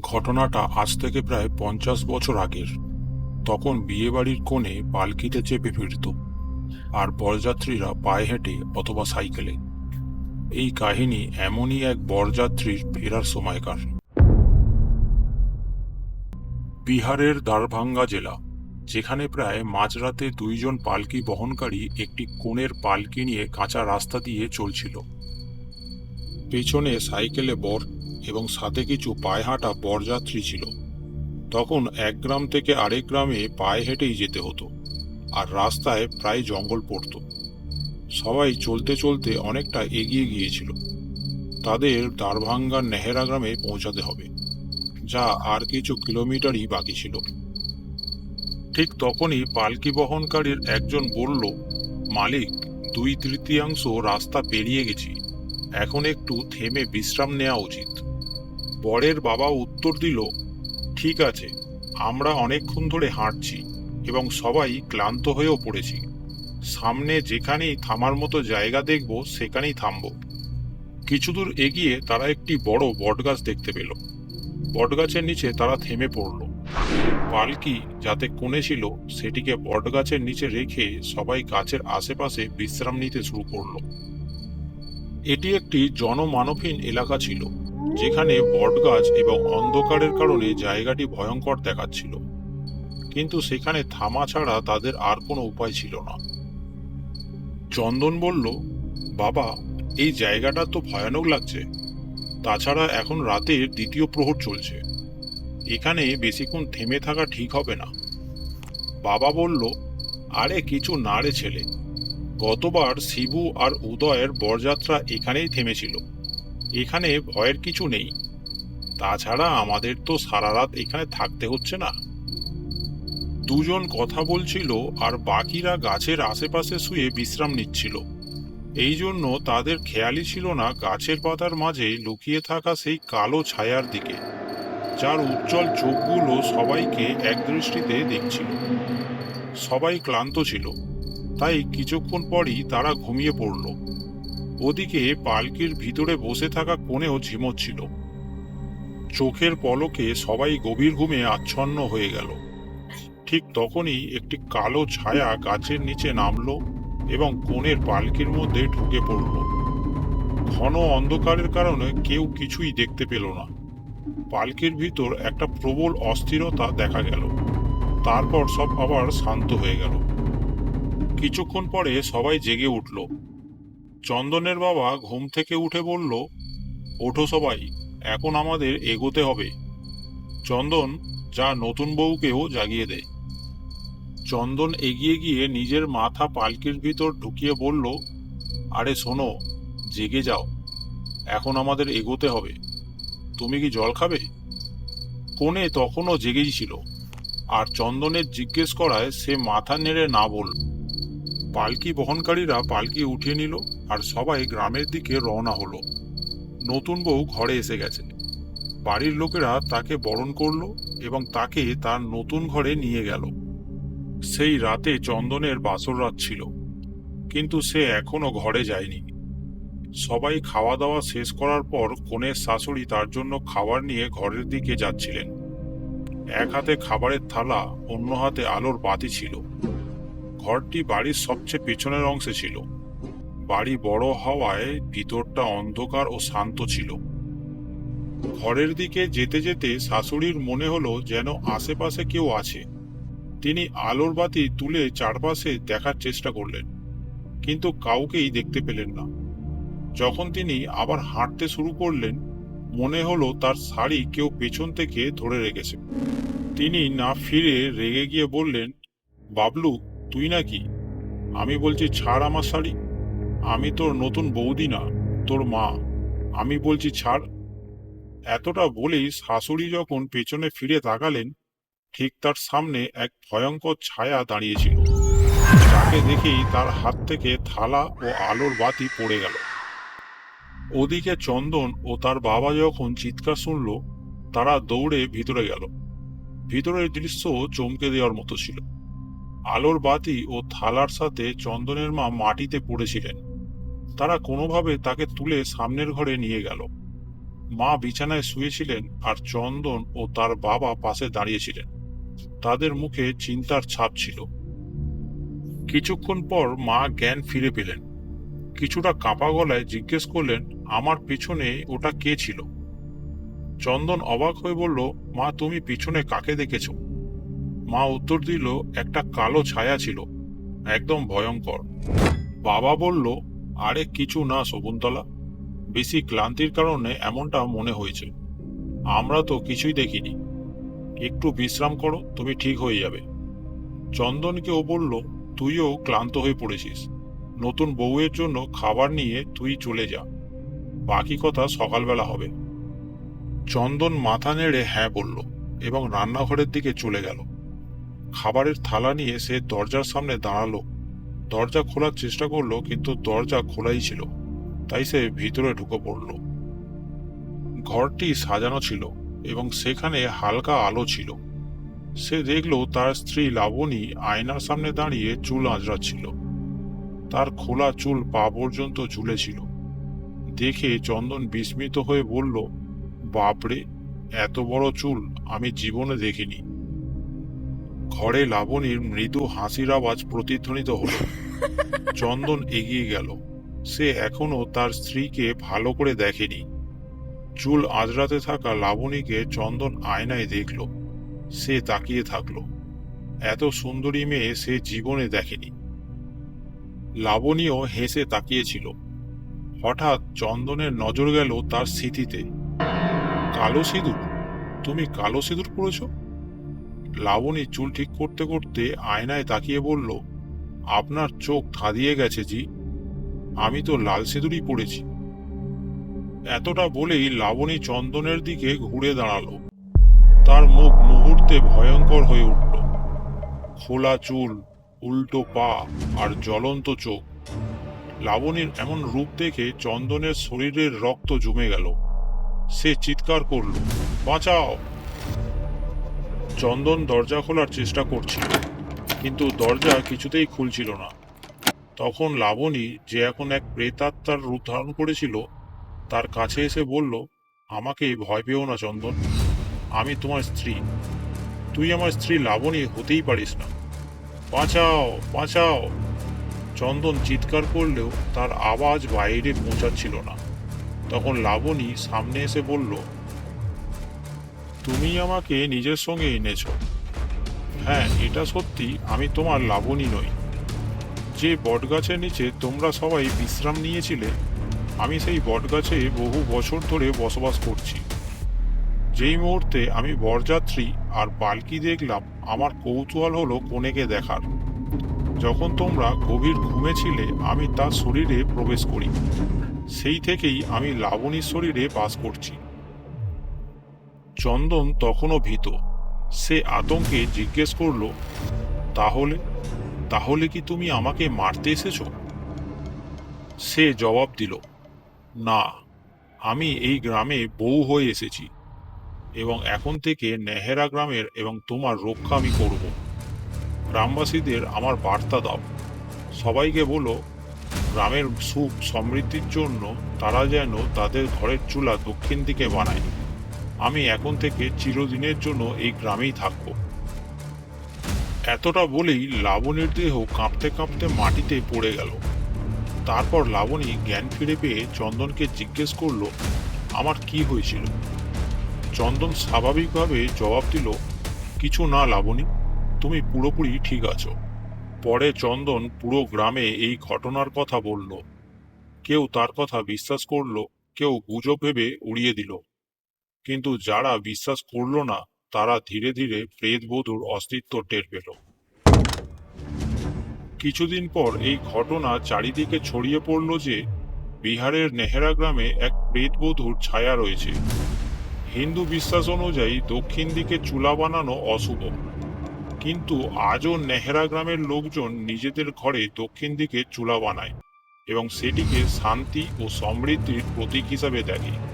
ঘটনাটা আজ থেকে প্রায় পঞ্চাশ বছর আগের। তখন বিয়েবাড়ির কোণে পালকিতে চেপে ফিরত, আর বরযাত্রীরা পায়ে হেঁটে অথবা সাইকেলে। এই কাহিনী এমনই এক বরযাত্রীর ফেরার সময়কার। বিহারের দারভাঙ্গা জেলা, যেখানে প্রায় মাঝরাতে দুইজন পালকি বহনকারী একটি কোণের পালকি নিয়ে কাঁচা রাস্তা দিয়ে চলছিল। পেছনে সাইকেলে বর এবং সাথে কিছু পায়ে হাঁটা বরযাত্রী ছিল। তখন এক গ্রাম থেকে আরেক গ্রামে পায়ে হেঁটেই যেতে হতো, আর রাস্তায় প্রায় জঙ্গল পড়তো। সবাই চলতে চলতে অনেকটা এগিয়ে গিয়েছিল। তাদের দারভাঙ্গার নেহেরা গ্রামে পৌঁছাতে হবে, যা আর কিছু কিলোমিটারই বাকি ছিল। ঠিক তখনই পালকি বহনকারীর একজন বলল, মালিক দুই তৃতীয়াংশ রাস্তা পেরিয়ে গেছি। এখন একটু থেমে বিশ্রাম নেওয়া উচিত। বরের বাবা উত্তর দিল, ঠিক আছে, আমরা অনেকক্ষণ ধরে হাঁটছি এবং সবাই ক্লান্ত হয়েও পড়েছি। সামনে যেখানেই থামার মতো জায়গা দেখব, সেখানেই থামব। কিছু দূর এগিয়ে তারা একটি বড় বটগাছ দেখতে পেল। বটগাছের নিচে তারা থেমে পড়ল। পালকি যাতে কোণে ছিল, সেটিকে বটগাছের নিচে রেখে সবাই গাছের আশেপাশে বিশ্রাম নিতে শুরু করল। এটি একটি জনমানবহীন এলাকা ছিল। যেখানে বটগাছ এবং অন্ধকারের কারণে জায়গাটি ভয়ঙ্কর দেখাচ্ছিল। কিন্তু সেখানে থামা ছাড়া তাদের আর কোনো উপায় ছিল না। চন্দন বলল, বাবা, এই জায়গাটা তো ভয়ানক লাগছে। তাছাড়া এখন রাতের দ্বিতীয় প্রহর চলছে। এখানে বেশিক্ষণ থেমে থাকা ঠিক হবে না। বাবা বলল, আরে, কিছু না রে ছেলে। গতবার শিবু আর উদয়ের বরযাত্রা এখানেই থেমেছিল। এখানে ভয়ের কিছু নেই। তাছাড়া আমাদের তো সারা রাত এখানে থাকতে হচ্ছে না। দুজন কথা বলছিল আর বাকিরা গাছের আশেপাশে শুয়ে বিশ্রাম নিচ্ছিল। এই জন্য তাদের খেয়ালই ছিল না গাছের পাতার মাঝে লুকিয়ে থাকা সেই কালো ছায়ার দিকে, যার উজ্জ্বল চোখগুলো সবাইকে একদৃষ্টিতে দেখছিল। সবাই ক্লান্ত ছিল, তাই কিছুক্ষণ পরই তারা ঘুমিয়ে পড়ল। ওদিকে পালকির ভিতরে বসে থাকা কোণেও ঝিমোচ্ছিল। চোখের পলকে সবাই গভীর ঘুমে আচ্ছন্ন হয়ে গেল। ঠিক তখনই একটি কালো ছায়া গাছের নিচে নামলো এবং কোণের পালকির মধ্যে ঢুকে পড়ল। ঘন অন্ধকারের কারণে কেউ কিছুই দেখতে পেল না। পালকির ভিতর একটা প্রবল অস্থিরতা দেখা গেল। তারপর সব আবার শান্ত হয়ে গেল। কিছুক্ষণ পরে সবাই জেগে উঠল। চন্দনের বাবা ঘুম থেকে উঠে বলল, ওঠো সবাই, এখন আমাদের এগোতে হবে। চন্দন, যা নতুন বউকেও জাগিয়ে দেয় চন্দন এগিয়ে গিয়ে নিজের মাথা পালকির ভিতর ঢুকিয়ে বলল, আরে শোনো, জেগে যাও। এখন আমাদের এগোতে হবে। তুমি কি জল খাবে? কোণে তখনও জেগেই ছিল। আর চন্দনের জিজ্ঞেস করায় সে মাথা নেড়ে না বলল। পালকি বহনকারীরা পালকি উঠিয়ে নিল আর সবাই গ্রামের দিকে রওনা হলো। নতুন বউ ঘরে এসে গেছে। বাড়ির লোকেরা তাকে বরণ করল এবং তাকে তার নতুন ঘরে নিয়ে গেল। সেই রাতে চন্দনের বাসর রাত ছিল, কিন্তু সে এখনও ঘরে যায়নি। সবাই খাওয়া দাওয়া শেষ করার পর কনের শাশুড়ি তার জন্য খাবার নিয়ে ঘরের দিকে যাচ্ছিলেন। এক হাতে খাবারের থালা, অন্য হাতে আলোর বাতি ছিল। ঘরটি বাড়ির সবচেয়ে পেছনের অংশে ছিল। বাড়ি বড় হওয়ায় ভিতরটা অন্ধকার ও শান্ত ছিল। ঘরের দিকে যেতে যেতে শাশুড়ির মনে হলো যেন আশেপাশে কেউ আছে। তিনি আলোর বাতি তুলে চারপাশে দেখার চেষ্টা করলেন, কিন্তু কাউকেই দেখতে পেলেন না। যখন তিনি আবার হাঁটতে শুরু করলেন, মনে হলো তার শাড়ি কেউ পেছন থেকে ধরে রেখেছে। তিনি না ফিরে রেগে গিয়ে বললেন, বাবলু তুই নাকি? আমি বলছি ছাড় আমার শাড়ি। আমি তোর নতুন বৌদি না, তোর মা। আমি বলছি ছাড়। এতটা বলেই শাশুড়ি যখন পেছনে ফিরে তাকালেন, ঠিক তার সামনে এক ভয়ঙ্কর ছায়া দাঁড়িয়েছিল। তাকে দেখেই তার হাত থেকে থালা ও আলোর বাতি পড়ে গেল। ওদিকে চন্দন ও তার বাবা যখন চিৎকার শুনল, তারা দৌড়ে ভিতরে গেল। ভিতরের দৃশ্য চমকে দেওয়ার মতো ছিল। আলোর বাতি ও থালার সাথে চন্দনের মা মাটিতে পড়েছিলেন। তারা কোনোভাবে তাকে তুলে সামনের ঘরে নিয়ে গেল। মা বিছানায় শুয়েছিলেন আর চন্দন ও তার বাবা পাশে দাঁড়িয়েছিলেন। তাদের মুখে চিন্তার ছাপ ছিল। কিছুক্ষণ পর মা জ্ঞান ফিরে পেলেন। কিছুটা কাঁপা গলায় জিজ্ঞেস করলেন, আমার পিছনে ওটা কে ছিল? চন্দন অবাক হয়ে বলল, মা, তুমি পিছনে কাকে দেখেছ? মা উত্তর দিল, একটা কালো ছায়া ছিল, একদম ভয়ঙ্কর। বাবা বলল, আরে কিছু না শকুন্তলা, বেশি ক্লান্তির কারণে এমনটা মনে হয়েছে। আমরা তো কিছুই দেখিনি। একটু বিশ্রাম করো, তুমি ঠিক হয়ে যাবে। চন্দনকে ও বলল, তুইও ক্লান্ত হয়ে পড়েছিস। নতুন বউয়ের জন্য খাবার নিয়ে তুই চলে যা। বাকি কথা সকালবেলা হবে। চন্দন মাথা নেড়ে হ্যাঁ বলল এবং রান্নাঘরের দিকে চলে গেল। খাবারের থালা নিয়ে সে দরজার সামনে দাঁড়াল। দরজা খোলার চেষ্টা করল, কিন্তু দরজা খোলাই ছিল। তাই সে ভিতরে ঢুকে পড়ল। ঘরটি সাজানো ছিল এবং সেখানে হালকা আলো ছিল। সে দেখল তার স্ত্রী লাবণী আয়নার সামনে দাঁড়িয়ে চুল আঁচড়াচ্ছিল। তার খোলা চুল পা পর্যন্ত ঝুলেছিল। দেখে চন্দন বিস্মিত হয়ে বলল, বাপরে, এত বড় চুল আমি জীবনে দেখিনি। ঘরে লাবণীর মৃদু হাসির আওয়াজ প্রতিধ্বনিত হল। চন্দন এগিয়ে গেল। সে এখনও তার স্ত্রীকে ভালো করে দেখেনি। চুল আজরাতে থাকা লাবণীকে চন্দন আয়নায় দেখল। সে তাকিয়ে থাকল। এত সুন্দরী মেয়ে সে জীবনে দেখেনি। লাবণীও হেসে তাকিয়েছিল। হঠাৎ চন্দনের নজর গেল তার স্মৃতিতে। কালো সিঁদুর? তুমি কালো সিঁদুর পড়েছ লাবণী চুল ঠিক করতে করতে আয়নায় তাকিয়ে বলল, আপনার চোখ ধাঁধিয়ে গেছে জি। আমি তো লাল সিঁদুরই পড়েছি। এতটা বলেই লাবণী চন্দনের দিকে ঘুরে দাঁড়াল। তার মুখ মুহূর্তে ভয়ঙ্কর হয়ে উঠল। খোলা চুল, উল্টো পা আর জ্বলন্ত চোখ। লাবণীর এমন রূপ দেখে চন্দনের শরীরের রক্ত জমে গেল। সে চিৎকার করল, বাঁচাও! চন্দন দরজা খোলার চেষ্টা করছিল, কিন্তু দরজা কিছুতেই খুলছিল না। তখন লাবণী যে এখন এক প্রেতাত্মার রূপ ধারণ করেছিল, তার কাছে এসে বলল, আমাকে ভয় পেও না, চন্দন। আমি তোমার স্ত্রী। তুই আমার স্ত্রী লাবণী হতেই পারিস না। বাঁচাও বাঁচাও! চন্দন চিৎকার করলেও তার আওয়াজ বাইরে পৌঁছাচ্ছিল না। তখন লাবণী সামনে এসে বলল তুমি আমাকে নিজের সঙ্গে এনেছো। হ্যাঁ এটা সত্যি, আমি তোমার লাবণী নই। যে বটগাছের নিচে তোমরা সবাই বিশ্রাম নিয়েছিলে, আমি সেই বটগাছে বহু বছর ধরে বসবাস করছি। যেই মুহূর্তে আমি বরযাত্রী আর পালকি দেখলাম, আমার কৌতূহল হলো কনেকে দেখার। যখন তোমরা গভীর ঘুমেছিলে আমি তার শরীরে প্রবেশ করি। সেই থেকেই আমি লাবণীর শরীরে বাস করছি। চন্দন তখনও ভীত। সে আতঙ্কে জিজ্ঞেস করল, তাহলে তাহলে কি তুমি আমাকে মারতে এসেছ? সে জবাব দিল, না, আমি এই গ্রামে বউ হয়ে এসেছি এবং এখন থেকে নেহেরা গ্রামের এবং তোমার রক্ষা আমি করব। গ্রামবাসীদের আমার বার্তা দাও। সবাইকে বলো, গ্রামের সুখ সমৃদ্ধির জন্য তারা যেন তাদের ঘরের চুলা দক্ষিণ দিকে বানায়। আমি এখন থেকে চিরদিনের জন্য এই গ্রামেই থাকব। এতটা বলেই লাবণীর দেহ কাঁপতে কাঁপতে মাটিতে পড়ে গেল। তারপর লাবণী জ্ঞান ফিরে পেয়ে চন্দনকে জিজ্ঞেস করল, আমার কি হয়েছিল? চন্দন স্বাভাবিকভাবে জবাব দিল, কিছু না লাবণী, তুমি পুরোপুরি ঠিক আছো। পরে চন্দন পুরো গ্রামে এই ঘটনার কথা বলল। কেউ তার কথা বিশ্বাস করল, কেউ গুজব ভেবে উড়িয়ে দিল। কিন্তু যারা বিশ্বাস করল না, তারা ধীরে ধীরে প্রেতবধূর অস্তিত্ব টের পেল। কিছুদিন পর এই ঘটনা চারিদিকে ছড়িয়ে পড়ল যে, বিহারের নেহেরা গ্রামে এক প্রেতবধূর ছায়া রয়েছে। হিন্দু বিশ্বাস অনুযায়ী দক্ষিণ দিকে চুলা বানানো অশুভ। কিন্তু আজও নেহেরা গ্রামের লোকজন নিজেদের ঘরে দক্ষিণ দিকে চুলা বানায় এবং সেটিকে শান্তি ও সমৃদ্ধির প্রতীক হিসাবে দেখে।